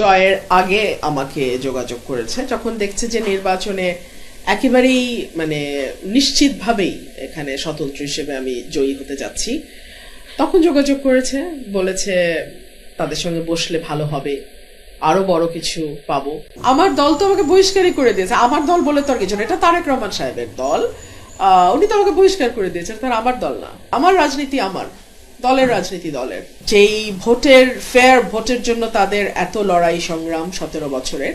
জয়ের আগে আমাকে যোগাযোগ করেছে, যখন দেখছে যে নির্বাচনে একেবারেই মানে নিশ্চিতভাবেই এখানে স্বতন্ত্র হিসেবে আমি জয়ী হতে যাচ্ছি। তখন যোগাযোগ করেছে, বলেছে তাদের সঙ্গে বসলে ভালো হবে, আরও বড় কিছু পাবো। আমার দল তো আমাকে বহিষ্কারই করে দিয়েছে, আমার দল বলে তো আর কিছু এটা তারেক রহমান সাহেবের দল। উনি তো আমাকে বহিষ্কার করে দিয়েছেন, তার আমার দল না, আমার রাজনীতি আমার। দলের রাজনীতি দলের। যেই ভোটের ফেয়ার ভোটের জন্য তাদের এত লড়াই সংগ্রাম সতেরো বছরের।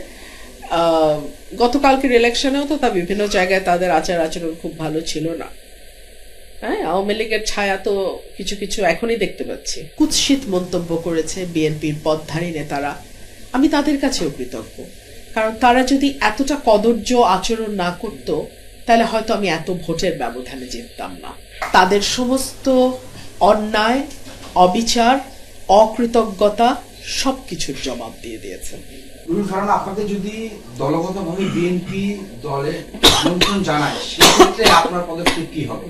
গতকালকের ইলেকশনেও তো তা বিভিন্ন জায়গায় তাদের আচার আচরণ খুব ভালো ছিল না। হ্যাঁ আওয়ামী লীগের ছায়া তো কিছু কিছু এখনই দেখতে পাচ্ছি। কুৎসিত মন্তব্য করেছে বিএনপির পদধারী নেতারা। আমি তাদের কাছেও কৃতজ্ঞ। কারণ তারা যদি এতটা কদর্য আচরণ না করত, তাহলে হয়তো আমি এত ভোটের ব্যবধানে জিততাম না। তাদের সমস্ত অন্যায় অবিচার অকৃতজ্ঞতা সবকিছুর জবাব দিয়ে দিয়েছেন রুল আপনাকে যদি দলগতভাবে বিএনপি দলে আমন্ত্রণ জানায় সেক্ষেত্রে আপনার পদক্ষেপ কি হবে?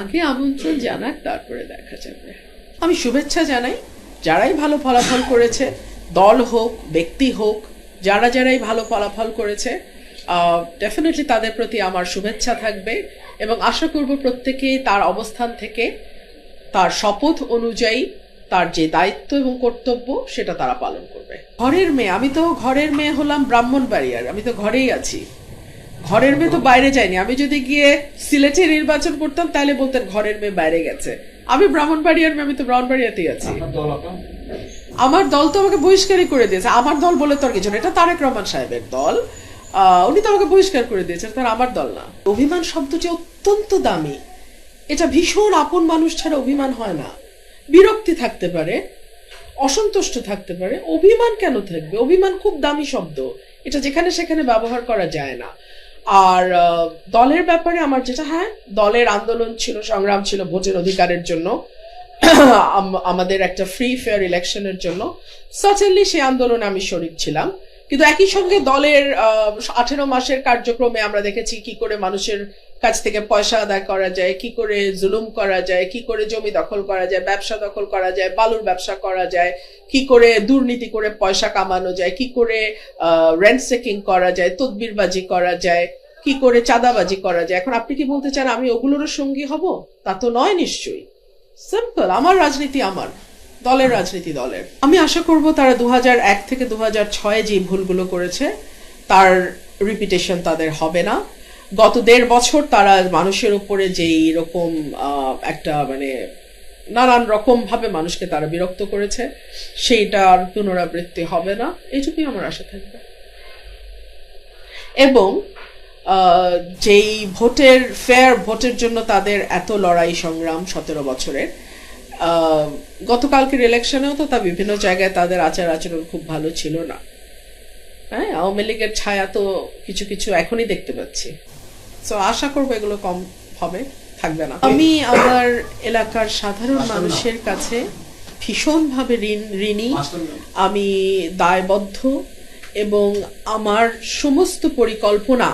আগে আমন্ত্রণ জানাক তারপরে দেখা যাবে। আমি শুভেচ্ছা জানাই যারাই ভালো ফলাফল করেছে দল হোক ব্যক্তি হোক যারা যারাই ভালো ফলাফল করেছে ডেফিনেটলি তাদের প্রতি আমার শুভেচ্ছা থাকবে। এবং আশা করব প্রত্যেকেই তার অবস্থান থেকে তার শপথ অনুযায়ী তার যে দায়িত্ব এবং কর্তব্য সেটা তারা পালন করবে। ঘরের মেয়ে আমি তো ঘরের মেয়ে হলাম ব্রাহ্মণবাড়িয়ার আমি তো ঘরেই আছি। ঘরের মেয়ে তো বাইরে যায়নি। আমি যদি গিয়ে সিলেটে নির্বাচন করতাম তাহলে বলতেন ঘরের মেয়ে বাইরে গেছে। আমি ব্রাহ্মণ ব্রাহ্মণবাড়িয়ার মেয়ে আমি তো ব্রাহ্মণবাড়িয়াতেই আছি। আপনার দল আপনার? আমার দল তো আমাকে বহিষ্কারই করে দিয়েছে। আমার দল বলে তো আর কিছু এটা তারেক রহমান সাহেবের দল। উনি তো আমাকে বহিষ্কার করে দিয়েছেন, তার আমার দল না। অভিমান শব্দটি অত্যন্ত দামি। এটা ভীষণ আপন মানুষ ছাড়া অভিমান হয় না। বিরক্তি থাকতে পারে, অসন্তুষ্ট থাকতে পারে। অভিমান কেন থাকবে? অভিমান খুব দামি শব্দ। এটা যেখানে সেখানে ব্যবহার করা যায় না। আর দলের ব্যাপারে আমার যেটা হ্যাঁ দলের আন্দোলন ছিল, সংগ্রাম ছিল ভোটের অধিকারের জন্য আমাদের একটা ফ্রি ফেয়ার ইলেকশনের জন্য। সার্টেনলি সেই আন্দোলনে আমি শরিক ছিলাম। কিন্তু একই সঙ্গে দলের আঠেরো মাসের কার্যক্রমে আমরা দেখেছি কি করে মানুষের কাছ থেকে পয়সা আদায় করা যায়, কি করে জুলুম করা যায়, কি করে জমি দখল করা যায়, ব্যবসা দখল করা যায়, বালুর ব্যবসা করা যায়, কি করে দুর্নীতি করে পয়সা কামানো যায়, কি করে রেন্ট সেকিং করা যায়, তদবিরবাজি করা যায়, কি করে চাঁদাবাজি করা যায়। এখন আপনি কি বলতে চান আমি ওগুলোরও সঙ্গী হব? তা তো নয় নিশ্চয়ই। সিম্পল আমার রাজনীতি আমার। দলের রাজনীতি দলের। আমি আশা করব তারা দু এক থেকে দু ছয়ে যে ভুলগুলো করেছে, তার রিপিটেশন তাদের হবে না। গত দেড় বছর তারা মানুষের উপরে যেই রকম একটা মানে নানান রকম ভাবে মানুষকে তারা বিরক্ত করেছে সেইটার পুনরাবৃত্তি হবে না। এইটুকুই আমার আশা থাকবে। এবং যেই ভোটের ফেয়ার ভোটের জন্য তাদের এত লড়াই সংগ্রাম সতেরো বছরের গতকালকের ইলেকশনেও তো তা বিভিন্ন জায়গায় তাদের আচার আচরণ খুব ভালো ছিল না। হ্যাঁ আওয়ামী লীগের ছায়া তো কিছু কিছু এখনই দেখতে পাচ্ছি। তো আশা করব এগুলো কম হবে থাকবে না। আমি আমার এলাকার সাধারণ মানুষের কাছে ভীষণভাবে ঋণ ঋণী। আমি দায়বদ্ধ এবং আমার সমস্ত পরিকল্পনা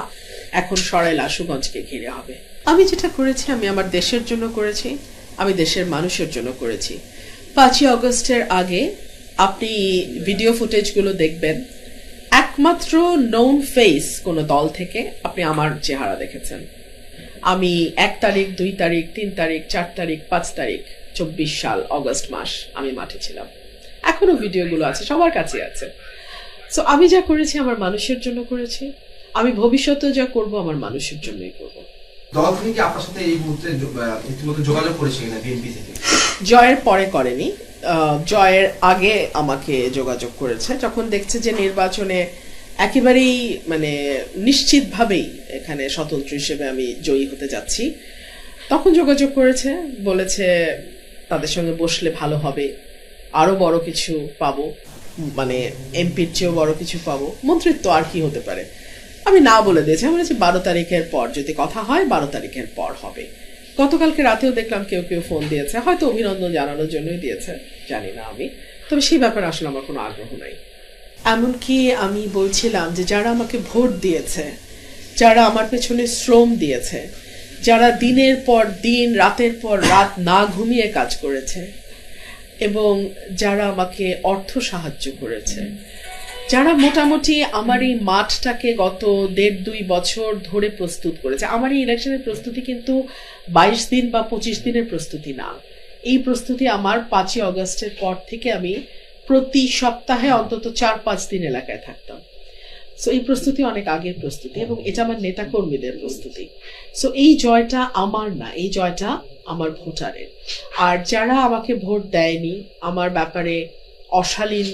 এখন সরাইল আশুগঞ্জকে ঘিরে হবে। আমি যেটা করেছি আমি আমার দেশের জন্য করেছি। আমি দেশের মানুষের জন্য করেছি। পাঁচই অগস্টের আগে আপনি ভিডিও ফুটেজগুলো দেখবেন। একমাত্র নোন ফেস কোনো দল থেকে আপনি আমার চেহারা দেখেছেন। আমি এক তারিখ, দুই তারিখ, তিন তারিখ, চার তারিখ, পাঁচ তারিখ, চব্বিশ সাল অগস্ট মাস আমি মাঠে ছিলাম। এখনও ভিডিওগুলো আছে, সবার কাছে আছে। সো আমি যা করেছি আমার মানুষের জন্য করেছি। আমি ভবিষ্যতেও যা করব আমার মানুষের জন্যই করব। দল থেকে কি আপনার সাথে এই মুহূর্তে ইতিমধ্যে যোগাযোগ করেছে কিনা বিএনপি থেকে? জয়ের পরে করেনি। জয়ের আগে আমাকে যোগাযোগ করেছে। যখন দেখছে যে নির্বাচনে একেবারেই মানে নিশ্চিতভাবেই এখানে স্বতন্ত্র হিসেবে আমি জয়ী হতে যাচ্ছি, তখন যোগাযোগ করেছে, বলেছে তাদের সঙ্গে বসলে ভালো হবে, আরও বড় কিছু পাবো মানে এমপির চেয়েও বড় কিছু পাবো, মন্ত্রিত্ব আর কি হতে পারে। আমি না বলে দিয়েছি। আমি বলেছি, বারো তারিখের পর যদি কথা হয়, বারো তারিখের পর হবে। গতকালকে রাতেও দেখলাম কেউ কেউ ফোন দিয়েছে। হয়তো অভিনন্দন জানানোর জন্যই দিয়েছে, জানি না আমি। তবে সেই ব্যাপারে আসলে আমার কোনো আগ্রহ নাই। এমনকি আমি বলছিলাম যে, যারা আমাকে ভোট দিয়েছে, যারা আমার পেছনে শ্রম দিয়েছে, যারা দিনের পর দিন, রাতের পর রাত না ঘুমিয়ে কাজ করেছে, এবং যারা আমাকে অর্থ সাহায্য করেছে যারা মোটামুটি আমার এই মাঠটাকে গত দেড় দুই বছর ধরে প্রস্তুত করেছে, আমার এই ইলেকশনের প্রস্তুতি কিন্তু বাইশ দিন বা পঁচিশ দিনের প্রস্তুতি না। এই প্রস্তুতি আমার পাঁচই অগস্টের পর থেকে আমি প্রতি সপ্তাহে অন্তত চার পাঁচ দিন এলাকায় থাকতাম। সো এই প্রস্তুতি অনেক আগের প্রস্তুতি এবং এটা আমার নেতাকর্মীদের প্রস্তুতি। সো এই জয়টা আমার না, এই জয়টা আমার ভোটারের। আর যারা আমাকে ভোট দেয়নি, আমার ব্যাপারে অশালীন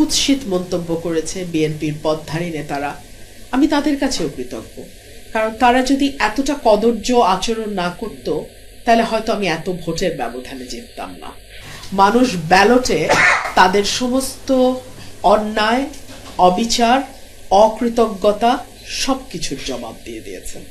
কুৎসিত মন্তব্য করেছে বিএনপির পদধারী নেতারা। আমি তাদের কাছেও কৃতজ্ঞ। কারণ তারা যদি এতটা কদর্য আচরণ না করত, তাহলে হয়তো আমি এত ভোটের ব্যবধানে জিততাম না। মানুষ ব্যালটে তাদের সমস্ত অন্যায়, অবিচার, অকৃতজ্ঞতা সবকিছুর জবাব দিয়ে দিয়েছেন